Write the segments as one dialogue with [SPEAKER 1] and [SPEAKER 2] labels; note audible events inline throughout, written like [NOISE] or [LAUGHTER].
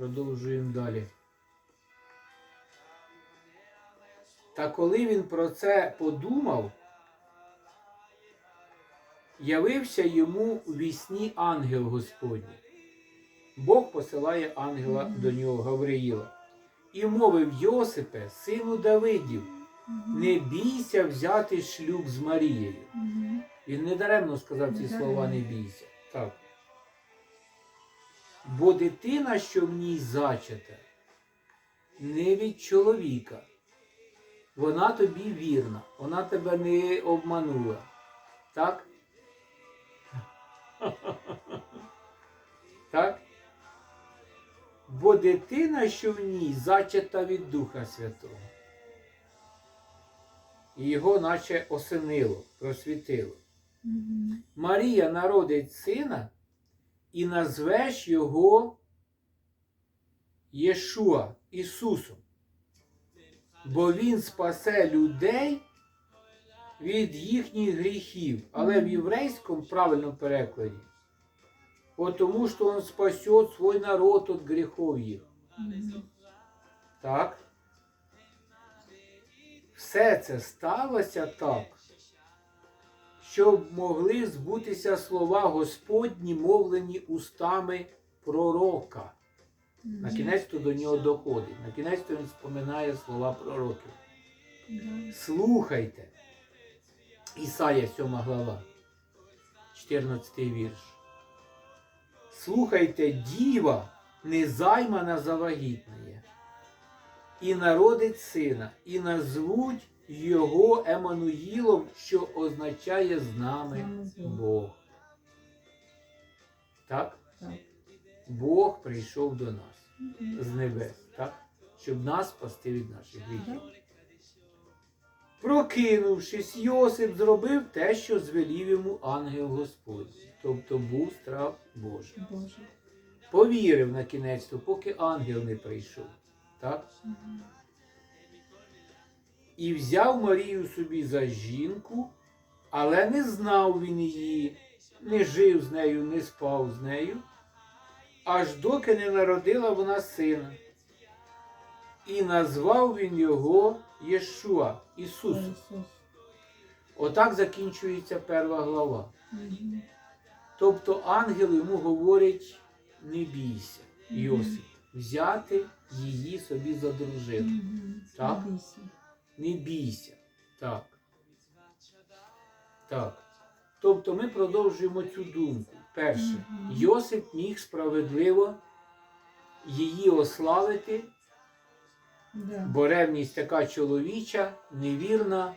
[SPEAKER 1] Продовжуємо далі. Та коли він про це подумав, явився йому у вісні ангел Господній. Бог посилає ангела
[SPEAKER 2] Мгм.
[SPEAKER 1] до нього Гавриїла. І мовив Йосипе, сину Давидів, не бійся взяти шлюб з Марією.
[SPEAKER 2] Мгм.
[SPEAKER 1] Він не даремно сказав ці
[SPEAKER 2] Не
[SPEAKER 1] слова не бійся. Так. Бо дитина, що в ній зачата, не від чоловіка. Вона тобі вірна, вона тебе не обманула. Так? [LAUGHS] Так? Бо дитина, що в ній зачата від Духа Святого. І його наче осенило, просвітило. Марія народить сина і назвеш його Єшуа Ісусом, бо Він спасе людей від їхніх гріхів, але в єврейському правильному перекладі. Потому що Он спасет свой народ від гріхов їх. Так? Все це сталося так, щоб могли збутися слова Господні, мовлені устами пророка. На кінець то до нього доходить. На кінець то він споминає слова пророків. Слухайте. Ісая 7 глава, 14 вірш. Слухайте, діва незаймана завагітнає, і народить сина, і назвуть його Еммануїлом, що означає з нами
[SPEAKER 2] Бог.
[SPEAKER 1] Так?
[SPEAKER 2] Так.
[SPEAKER 1] Бог прийшов до нас з небес, так? щоб нас спасти від наших гріхів. Прокинувшись, Йосип зробив те, що звелів йому ангел Господній, тобто був страх Божий. Повірив на кінець, поки ангел не прийшов. Так? І взяв Марію собі за жінку, але не знав він її, не жив з нею, не спав з нею, аж доки не народила вона сина. І назвав він його Єшуа, Ісус.
[SPEAKER 2] Ісус.
[SPEAKER 1] Отак закінчується перша глава. Тобто ангел йому говорить: не бійся. Йосип, взяти її собі за дружину. Так?
[SPEAKER 2] Не бійся.
[SPEAKER 1] Так. Так. Тобто ми продовжуємо цю думку. Перше, Йосип міг справедливо її ославити, бо ревність така чоловіча, невірна,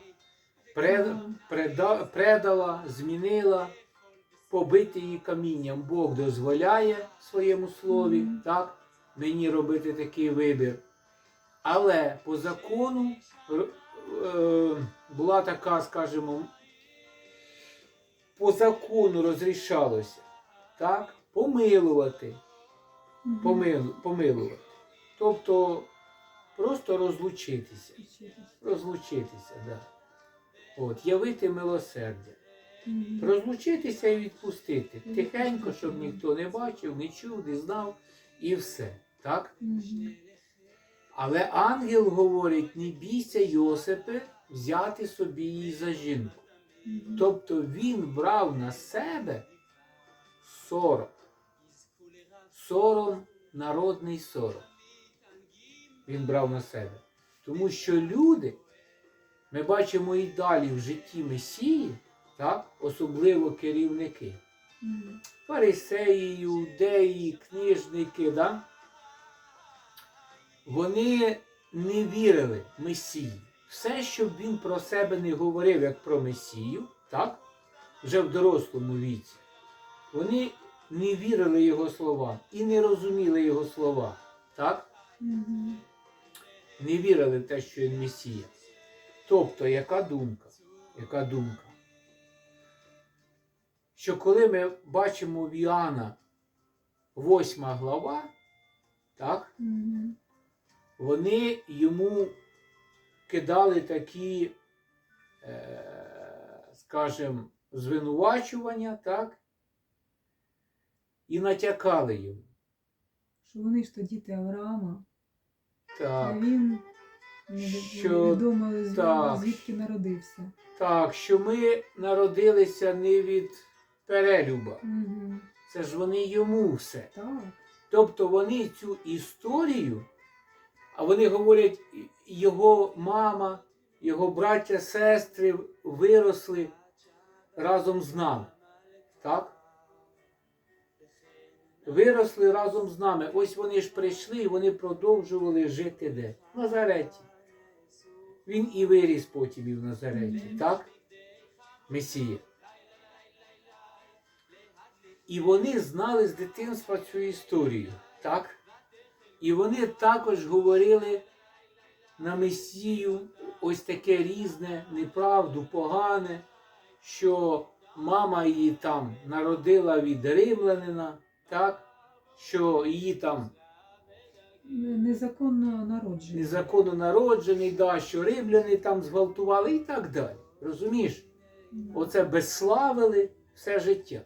[SPEAKER 1] предала, змінила, побити її камінням. Бог дозволяє своєму слові, так, мені робити такий вибір. Але по закону е, була така, скажімо, по закону розрішалося, так, помилувати, помил, помилувати. Тобто просто розлучитися. Розлучитися, да. От, явити милосердя. Розлучитися і відпустити. Тихенько, щоб ніхто не бачив, не чув, не знав, і все. Так? Але ангел говорить: не бійся, Йосипе, взяти собі її за жінку. Тобто він брав на себе сором. Сором, народний сором. Він брав на себе. Тому що люди, ми бачимо і далі в житті Месії, так, особливо керівники, фарисеї, іудеї, книжники, да? Вони не вірили Месії. Все, що він про себе не говорив, як про Месію, так? вже в дорослому віці, вони не вірили його словам і не розуміли його слова. Так? Не вірили в те, що він Месія. Тобто, яка думка? Яка думка? Що коли ми бачимо в Іоанна 8 глава, так,
[SPEAKER 2] Мгм.
[SPEAKER 1] Вони йому кидали такі, е, скажімо, звинувачування, так, і натякали йому,
[SPEAKER 2] що вони ж то діти Авраама, а він
[SPEAKER 1] Що- так.
[SPEAKER 2] звідки народився.
[SPEAKER 1] так, що ми народилися не від перелюба.
[SPEAKER 2] Угу.
[SPEAKER 1] Це ж вони йому все.
[SPEAKER 2] Так.
[SPEAKER 1] Тобто вони цю історію, а вони говорять, його мама, його браття, сестри виросли разом з нами. Так? Виросли разом з нами. Ось вони ж прийшли і вони продовжували жити де? В Назареті. Він і виріс потім і в Назареті, так? Месія. І вони знали з дитинства цю історію, так? І вони також говорили на Месію ось таке різне, неправду, погане, що мама її там народила від римлянина, так? Що її там
[SPEAKER 2] Незаконно народжений.
[SPEAKER 1] незаконно народжений, да, що римляни там зґвалтували і так далі. Розумієш? Оце безславили все життя.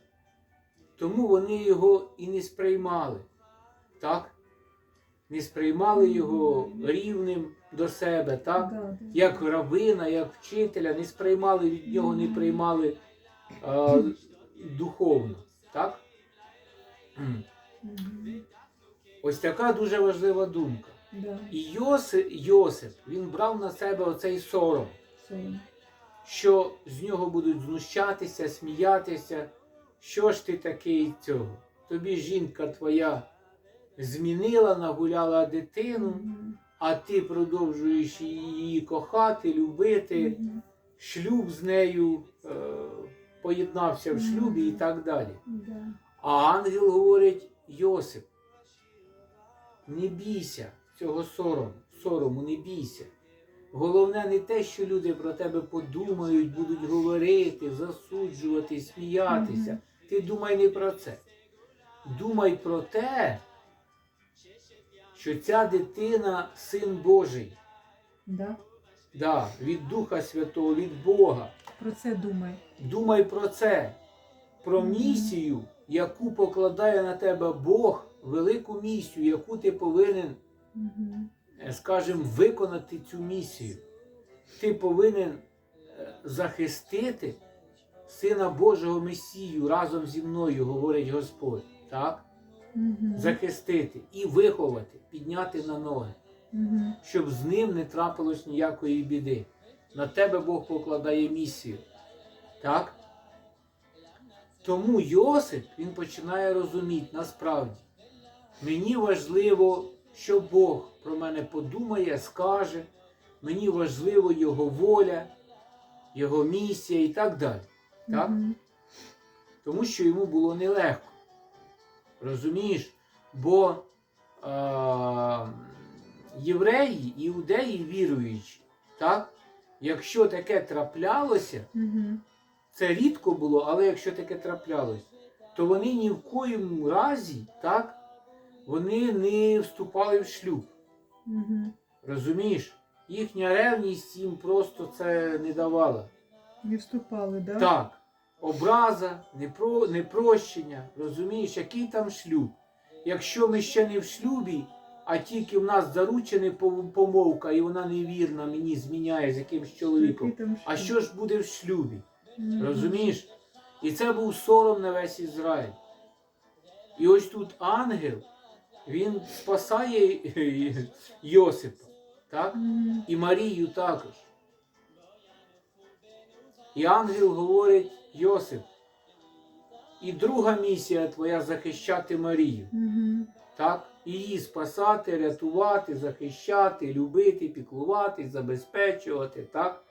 [SPEAKER 1] Тому вони його і не сприймали. Так? Не сприймали його рівним до себе, так? Як равина, як вчителя, не сприймали від нього, не приймали е, духовно. Так? Ось така дуже важлива думка. І Йосип, Йосип він брав на себе оцей. Сором. що з нього будуть знущатися, сміятися. Що ж ти такий цього? Тобі жінка твоя змінила, нагуляла дитину, а ти продовжуєш її кохати, любити, шлюб з нею е, поєднався в шлюбі і так далі. А ангел говорить: Йосип, не бійся цього сорому, сорому, не бійся. Головне не те, що люди про тебе подумають, будуть говорити, засуджувати, сміятися. Ти думай не про це. Думай про те, що ця дитина син Божий,
[SPEAKER 2] Да.
[SPEAKER 1] да, від Духа Святого, від Бога.
[SPEAKER 2] Про це думай.
[SPEAKER 1] Думай про це, про місію, яку покладає на тебе Бог, велику місію, яку ти повинен, е, скажімо, виконати цю місію. Ти повинен е, захистити Сина Божого Месію разом зі мною, говорить Господь. Так?
[SPEAKER 2] Мгм.
[SPEAKER 1] Захистити і виховати, підняти на ноги,
[SPEAKER 2] Мгм.
[SPEAKER 1] щоб з ним не трапилось ніякої біди. На тебе Бог покладає місію. Так? Тому Йосип він починає розуміти насправді. Мені важливо, що Бог про мене подумає, скаже. Мені важливо Його воля, Його місія і так далі. Так?
[SPEAKER 2] Мгм.
[SPEAKER 1] Тому що йому було нелегко. Розумієш? Бо е, євреї, іудеї віруючі, так? якщо таке траплялося,
[SPEAKER 2] Мгм.
[SPEAKER 1] це рідко було, але якщо таке траплялось, то вони ні в коїм разі так, вони не вступали в шлюб.
[SPEAKER 2] Мгм.
[SPEAKER 1] Розумієш? Їхня ревність їм просто це не давала.
[SPEAKER 2] Не вступали, да?
[SPEAKER 1] Так, образа, непро, непрощення, розумієш, який там шлюб. Якщо ми ще не в шлюбі, а тільки в нас заручений помовка, і вона невірна, мені зміняє з якимсь чоловіком. А що ж буде в шлюбі? Розумієш? І це був сором на весь Ізраїль. І ось тут ангел, він спасає [LAUGHS] Йосипа, так? І Марію також. І ангел говорить Йосип, і друга місія твоя захищати Марію.
[SPEAKER 2] Мгм.
[SPEAKER 1] Так? Її спасати, рятувати, захищати, любити, піклувати, забезпечувати. Так?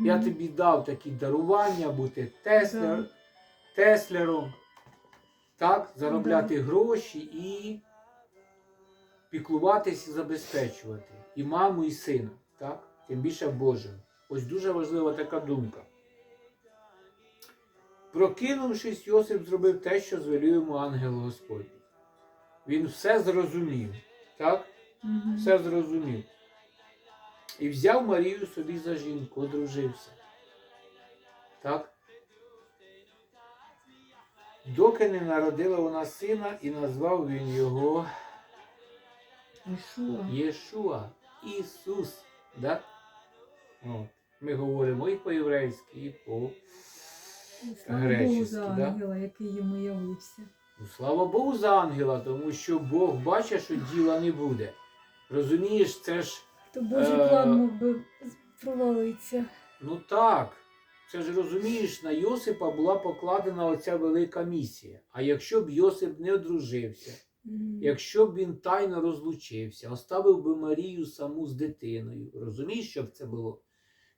[SPEAKER 1] Я тобі дав такі дарування, бути теслер, теслером, так? заробляти гроші і піклуватись і забезпечувати. І маму, і сина, так? тим більше Божого. Ось дуже важлива така думка. Прокинувшись, Йосип зробив те, що звелів йому ангел Господь. Він все зрозумів, так?
[SPEAKER 2] Мгм.
[SPEAKER 1] все зрозумів. І взяв Марію собі за жінку, одружився. Так? Доки не народила вона сина і назвав він його
[SPEAKER 2] Ішуа.
[SPEAKER 1] Єшуа, Ісус. Да? От. Ми говоримо і по-єврейськи, і по.
[SPEAKER 2] Слава Богу за
[SPEAKER 1] да?
[SPEAKER 2] ангела, який йому явився.
[SPEAKER 1] Ну, слава Богу за ангела, тому що Бог бачить, що діла не буде. Розумієш, це ж.
[SPEAKER 2] То Божий
[SPEAKER 1] Е,
[SPEAKER 2] план мог би провалитися.
[SPEAKER 1] Ну так. Це ж розумієш, на Йосипа була покладена оця велика місія. А якщо б Йосип не одружився,
[SPEAKER 2] Мгм.
[SPEAKER 1] якщо б він тайно розлучився, оставив би Марію саму з дитиною, розумієш, що б це було?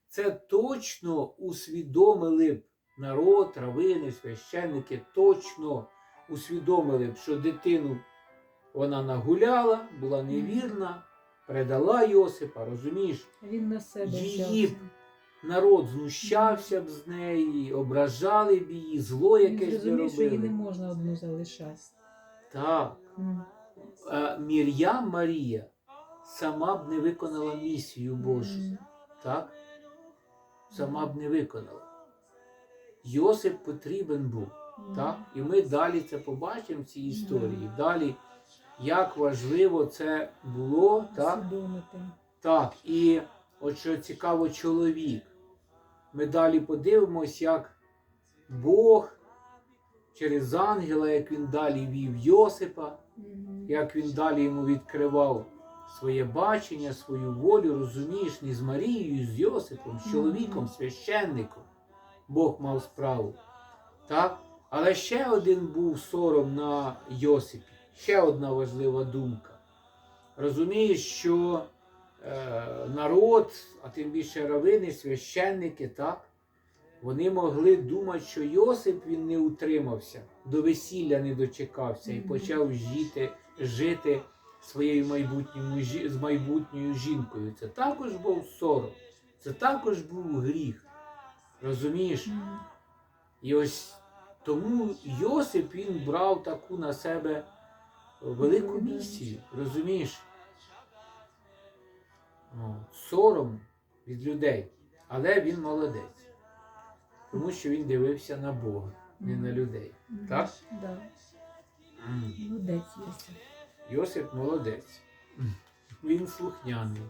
[SPEAKER 1] Це точно усвідомили б народ, равини, священники, точно усвідомили б, що дитину вона нагуляла, була невірна, предала Йосипа, розумієш?
[SPEAKER 2] Він на себе
[SPEAKER 1] Її
[SPEAKER 2] взяв.
[SPEAKER 1] Народ знущався б з неї, ображали б її, зло
[SPEAKER 2] Він
[SPEAKER 1] якесь
[SPEAKER 2] зрозумів, що її не можна одну залишати.
[SPEAKER 1] Так. А Мір'ям Марія сама б не виконала місію Божу. Так? Сама б не виконала. Йосип потрібен був. Так? І ми далі це побачимо в цій історії. Далі, як важливо це було, так? Так, і от що цікаво, чоловік. Ми далі подивимось, як Бог через ангела, як він далі вів Йосипа, як він далі йому відкривав своє бачення, свою волю, розумієш, не з Марією, з Йосипом, з чоловіком, священником. Бог мав справу. Так? Але ще один був сором на Йосипі. Ще одна важлива думка. Розумієш, що е, народ, а тим більше равини, священники, так, вони могли думати, що Йосип він не утримався, до весілля не дочекався і почав жити, жити своєю майбутньою, з майбутньою жінкою. Це також був сором, це також був гріх. Розумієш?
[SPEAKER 2] Мгм.
[SPEAKER 1] І ось тому Йосип він брав таку на себе велику місію, розумієш? Сором від людей. Але він молодець. Тому що він дивився на Бога, не на людей.
[SPEAKER 2] Мгм.
[SPEAKER 1] Так?
[SPEAKER 2] Да.
[SPEAKER 1] М.
[SPEAKER 2] Молодець Йосип.
[SPEAKER 1] Йосип молодець. Він слухняний.